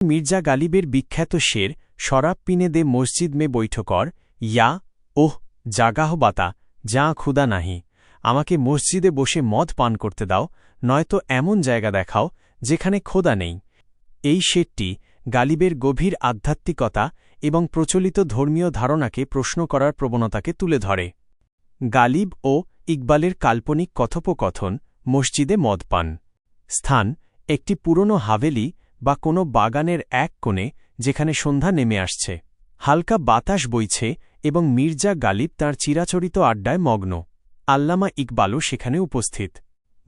মির্জা গালিবের বিখ্যাত শের শরাব পিনে দে মসজিদ মে বৈঠকর ইয়া, ওহ, জাগাহ বাতা যা ক্ষুদা নাহি। আমাকে মসজিদে বসে মদ পান করতে দাও, নয়তো এমন জায়গা দেখাও যেখানে খোদা নেই। এই শেরটি গালিবের গভীর আধ্যাত্মিকতা এবং প্রচলিত ধর্মীয় ধারণাকে প্রশ্ন করার প্রবণতাকে তুলে ধরে। গালিব ও ইকবালের কাল্পনিক কথোপকথন মসজিদে মদ পান। স্থান, একটি পুরনো হাভেলি বা কোনো বাগানের এক কোণে যেখানে সন্ধ্যা নেমে আসছে। হালকা বাতাস বইছে এবং মির্জা গালিব তার চিরাচরিত আড্ডায় মগ্ন। আল্লামা ইকবালও সেখানে উপস্থিত।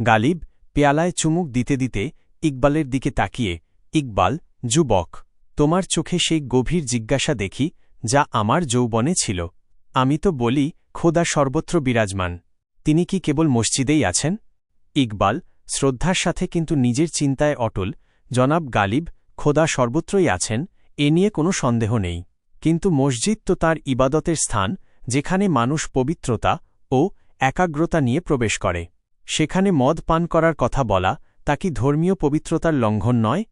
গালিব, পেয়ালায় চুমুক দিতে দিতে ইকবালের দিকে তাকিয়ে, ইকবাল, যুবক, তোমার চোখে সেই গভীর জিজ্ঞাসা দেখি যা আমার যৌবনে ছিল। আমি তো বলি, খোদা সর্বত্র বিরাজমান। তিনি কি কেবল মসজিদেই আছেন? ইকবাল শ্রদ্ধার সাথে কিন্তু নিজের চিন্তায় অটল জনাব গালিব, খোদা সর্বত্রই আছেন, এ নিয়ে কোনো সন্দেহ নেই। কিন্তু মসজিদ তো তার ইবাদতের স্থান, যেখানে মানুষ পবিত্রতা ও একাগ্রতা নিয়ে প্রবেশ করে। সেখানে মদ পান করার কথা বলা, তা কি ধর্মীয় পবিত্রতার লঙ্ঘন নয়?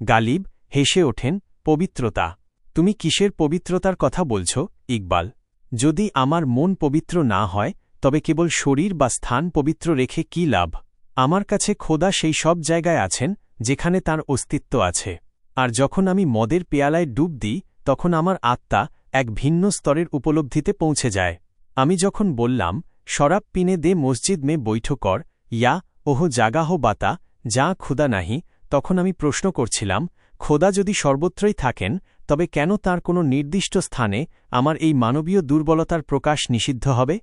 গালিব, হেসে ওঠেন, পবিত্রতা। তুমি কিসের পবিত্রতার কথা বলছ, ইকবাল? যদি আমার মন পবিত্র না হয়, তবে কেবল শরীর বা স্থান পবিত্র রেখে কি লাভ? আমার কাছে খোদা সেই সব জায়গায় আছেন যেখানে তার অস্তিত্ব আছে। আর যখন আমি মদের পেয়ালায় ডুব দিই, তখন আমার আত্মা এক ভিন্ন স্তরের উপলব্ধিতে পৌঁছে যায়। আমি যখন বললাম শরাব পিনে দে মসজিদ মে বৈঠকর, ইয়া ওহ জাগাহ বাতা, যা ক্ষুদা নাহি, তখন আমি প্রশ্ন করছিলাম, খোদা যদি সর্বত্রই থাকেন, তবে কেন তার কোনো নির্দিষ্ট স্থানে আমার এই মানবীয় দুর্বলতার প্রকাশ নিষিদ্ধ হবে?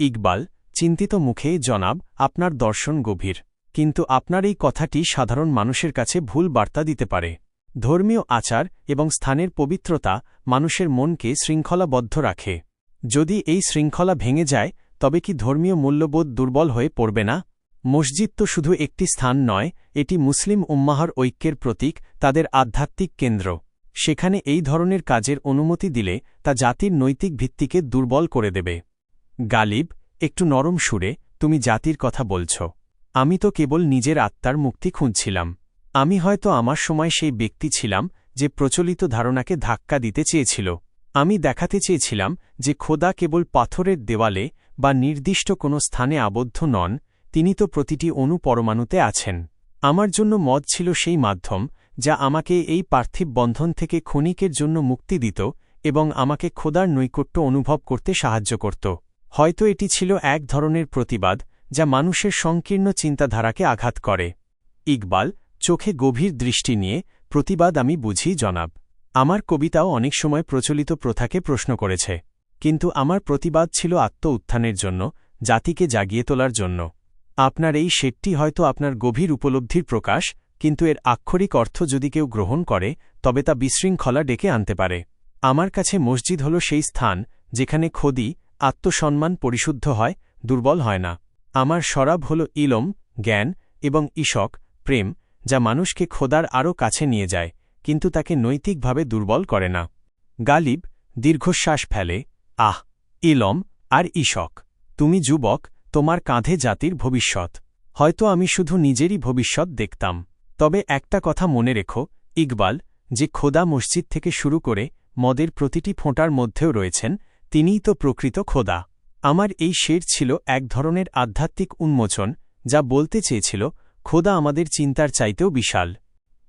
ইকবাল, চিন্তিত মুখে, জনাব, আপনার দর্শন গভীর। কিন্তু আপনার এই কথাটি সাধারণ মানুষের কাছে ভুল বার্তা দিতে পারে। ধর্মীয় আচার এবং স্থানের পবিত্রতা মানুষের মনকে শৃঙ্খলাবদ্ধ রাখে। যদি এই শৃঙ্খলা ভেঙে যায়, তবে কি ধর্মীয় মূল্যবোধ দুর্বল হয়ে পড়বে না? মসজিদ তো শুধু একটি স্থান নয়, এটি মুসলিম উম্মাহর ঐক্যের প্রতীক, তাদের আধ্যাত্মিক কেন্দ্র। সেখানে এই ধরনের কাজের অনুমতি দিলে তা জাতির নৈতিক ভিত্তিকে দুর্বল করে দেবে। গালিব, একটু নরম সুরে, তুমি জাতির কথা বলছ। আমি তো কেবল নিজের আত্মার মুক্তি খুঁজছিলাম। আমি হয়তো আমার সময় সেই ব্যক্তি ছিলাম যে প্রচলিত ধারণাকে ধাক্কা দিতে চেয়েছিল। আমি দেখাতে চেয়েছিলাম যে খোদা কেবল পাথরের দেওয়ালে বা নির্দিষ্ট কোনো স্থানে আবদ্ধ নন, তিনি তো প্রতিটি অণু পরমাণুতে আছেন। আমার জন্য মদ ছিল সেই মাধ্যম যা আমাকে এই পার্থিব বন্ধন থেকে ক্ষণিকের জন্য মুক্তি দিত এবং আমাকে খোদার নৈকট্য অনুভব করতে সাহায্য করত। হয়তো এটি ছিল এক ধরনের প্রতিবাদ যা মানুষের সংকীর্ণ চিন্তাধারাকে আঘাত করে। ইকবাল, চোখে গভীর দৃষ্টি নিয়ে, প্রতিবাদ আমি বুঝি, জনাব। আমার কবিতাও অনেক সময় প্রচলিত প্রথাকে প্রশ্ন করেছে। কিন্তু আমার প্রতিবাদ ছিল আত্ম উত্থানের জন্য, জাতিকে জাগিয়ে তোলার জন্য। আপনার এই শেটটি হয়তো আপনার গভীর উপলব্ধির প্রকাশ, কিন্তু এর আক্ষরিক অর্থ যদি কেউ গ্রহণ করে, তবে তা বিশৃঙ্খলা ডেকে আনতে পারে। আমার কাছে মসজিদ হল সেই স্থান, যেখানে খদি, আত্মসম্মান পরিশুদ্ধ হয়, দুর্বল হয় না। আমার শরাব হল ইলম, জ্ঞান এবং ঈশক প্রেম, যা মানুষকে খোদার আরও কাছে নিয়ে যায়, কিন্তু তাকে নৈতিকভাবে দুর্বল করে না। গালিব দীর্ঘশ্বাস ফেলে, আহ, ইলম আর ঈশক তুমি যুবক, তোমার কাঁধে জাতির ভবিষ্যৎ। হয়তো আমি শুধু নিজেরই ভবিষ্যৎ দেখতাম। তবে একটা কথা মনে রেখো, ইকবাল, যে খোদা মসজিদ থেকে শুরু করে মদের প্রতিটি ফোঁটার মধ্যেও রয়েছেন, তিনিই তো প্রকৃত খোদা। আমার এই শের ছিল এক ধরনের আধ্যাত্মিক উন্মোচন, যা বলতে চেয়েছিল, খোদা আমাদের চিন্তার চাইতেও বিশাল।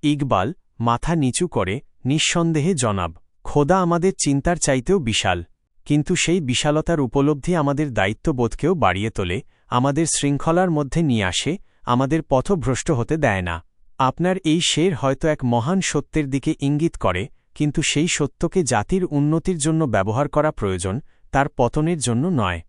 ইকবাল, মাথা নিচু করে, নিঃসন্দেহে জনাব, খোদা আমাদের চিন্তার চাইতেও বিশাল। কিন্তু সেই বিশালতার উপলব্ধি আমাদের দায়িত্ববোধকেও বাড়িয়ে তোলে, আমাদের শৃঙ্খলার মধ্যে নিয়ে আসে, আমাদের পথভ্রষ্ট হতে দেয় না। আপনার এই শের হয়তো এক মহান সত্যের দিকে ইঙ্গিত করে, কিন্তু সেই সত্যকে জাতির উন্নতির জন্য ব্যবহার করা প্রয়োজন, তার পতনের জন্য নয়।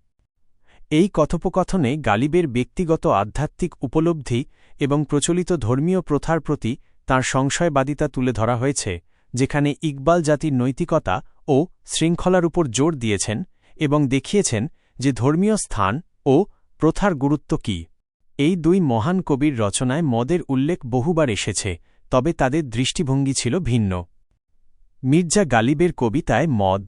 এই কথোপকথনে গালিবের ব্যক্তিগত আধ্যাত্মিক উপলব্ধি এবং প্রচলিত ধর্মীয় প্রথার প্রতি তার সংশয়বাদিতা তুলে ধরা হয়েছে, যেখানে ইকবাল জাতির নৈতিকতা ও শৃঙ্খলার উপর জোর দিয়েছেন এবং দেখিয়েছেন যে ধর্মীয় স্থান ও প্রথার গুরুত্ব কি। এই দুই মহান কবির রচনায় মদের উল্লেখ বহুবার এসেছে, তবে তাদের দৃষ্টিভঙ্গি ছিল ভিন্ন। মির্জা গালিবের কবিতায় মদ।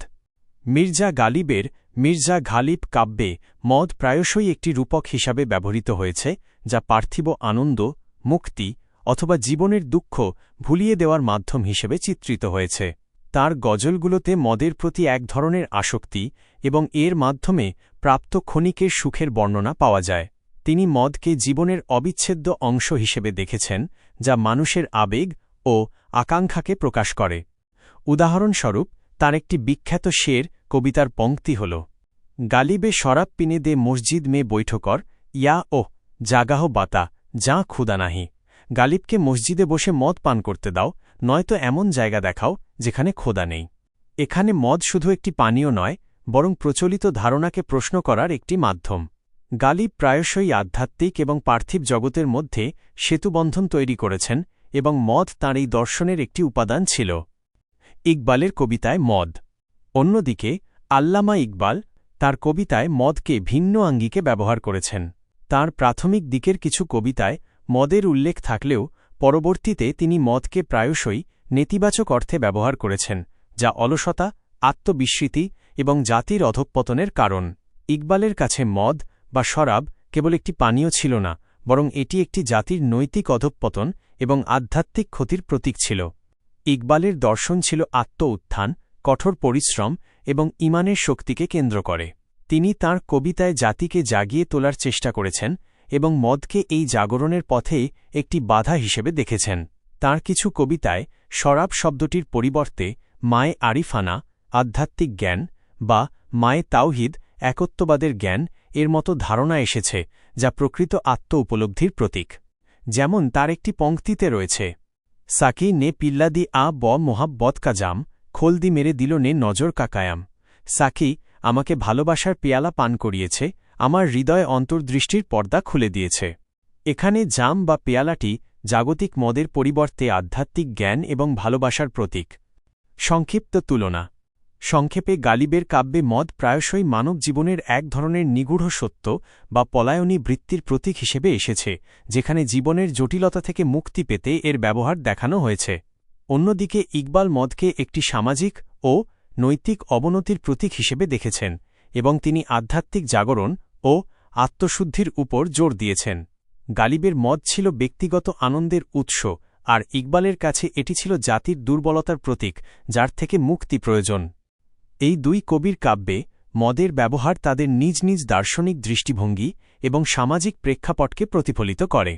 মির্জা গালিবের মির্জা ঘালিব কাব্যে মদ প্রায়শই একটি রূপক হিসাবে ব্যবহৃত হয়েছে, যা পার্থিব আনন্দ, মুক্তি অথবা জীবনের দুঃখ ভুলিয়ে দেওয়ার মাধ্যম হিসেবে চিত্রিত হয়েছে। তার গজলগুলোতে মদের প্রতি এক ধরনের আসক্তি এবং এর মাধ্যমে প্রাপ্ত ক্ষণিকের সুখের বর্ণনা পাওয়া যায়। তিনি মদকে জীবনের অবিচ্ছেদ্য অংশ হিসেবে দেখেছেন, যা মানুষের আবেগ ও আকাঙ্ক্ষাকে প্রকাশ করে। উদাহরণস্বরূপ, তার একটি বিখ্যাত শের কবিতার পঙ্ক্তি হল গালিবে শরাব পিনে দে মসজিদ মে বৈঠকর ইয়া ও জাগাহ বাতা, যা ক্ষুদা নাহি। গালিবকে মসজিদে বসে মদ পান করতে দাও, নয়তো এমন জায়গা দেখাও, যেখানে খোদা নেই। এখানে মদ শুধু একটি পানীয় নয়, বরং প্রচলিত ধারণাকে প্রশ্ন করার একটি মাধ্যম। গালিব প্রায়শই আধ্যাত্মিক এবং পার্থিব জগতের মধ্যে সেতুবন্ধন তৈরি করেছেন, এবং মদ তাঁর এই দর্শনের একটি উপাদান ছিল। ইকবালের কবিতায় মদ। অন্যদিকে, আল্লামা ইকবাল তার কবিতায় মদকে ভিন্ন আঙ্গিকে ব্যবহার করেছেন। তার প্রাথমিক দিকের কিছু কবিতায় মদের উল্লেখ থাকলেও পরবর্তীতে তিনি মদকে প্রায়শই নেতিবাচক অর্থে ব্যবহার করেছেন, যা অলসতা, আত্মবিস্মৃতি এবং জাতির অধঃপতনের কারণ। ইকবালের কাছে মদ বা শরাব কেবল একটি পানীয় ছিল না, বরং এটি একটি জাতির নৈতিক অধঃপতন এবং আধ্যাত্মিক ক্ষতির প্রতীক ছিল। ইকবালের দর্শন ছিল আত্ম উত্থান কঠোর পরিশ্রম এবং ইমানের শক্তিকে কেন্দ্র করে। তিনি তার কবিতায় জাতিকে জাগিয়ে তোলার চেষ্টা করেছেন এবং মদকে এই জাগরণের পথেই একটি বাধা হিসেবে দেখেছেন। তার কিছু কবিতায় শরাব শব্দটির পরিবর্তে মায়ে আরিফানা, আধ্যাত্মিক জ্ঞান বা মায়ে তাওহিদ, একত্ববাদের জ্ঞান এর মতো ধারণা এসেছে যা প্রকৃত আত্ম উপলব্ধির প্রতীক। যেমন তার একটি পঙ্ক্তিতে রয়েছে, সাকি নে পিল্লাদি আ ব মোহাব্বত কাজাম খোলদি মেরে দিল নে নজর কাকায়াম। সাকি, আমাকে ভালোবাসার পেয়ালা পান করিয়েছে, আমার হৃদয় অন্তর্দৃষ্টির পর্দা খুলে দিয়েছে। এখানে জাম বা পেয়ালাটি জাগতিক মদের পরিবর্তে আধ্যাত্মিক জ্ঞান এবং ভালোবাসার প্রতীক। সংক্ষিপ্ত তুলনা। সংক্ষেপে গালিবের কাব্যে মদ প্রায়শই মানব জীবনের এক ধরনের নিগূঢ় সত্য বা পলায়নী বৃত্তির প্রতীক হিসেবে এসেছে, যেখানে জীবনের জটিলতা থেকে মুক্তি পেতে এর ব্যবহার দেখানো হয়েছে। অন্যদিকে ইকবাল মদকে একটি সামাজিক ও নৈতিক অবনতির প্রতীক হিসেবে দেখেছেন এবং তিনি আধ্যাত্মিক জাগরণ ও আত্মশুদ্ধির উপর জোর দিয়েছেন। গালিবের মদ ছিল ব্যক্তিগত আনন্দের উৎস, আর ইকবালের কাছে এটি ছিল জাতির দুর্বলতার প্রতীক, যার থেকে মুক্তি প্রয়োজন। এই দুই কবির কাব্যে মদের ব্যবহার তাদের নিজ নিজ দার্শনিক দৃষ্টিভঙ্গি এবং সামাজিক প্রেক্ষাপটকে প্রতিফলিত করে।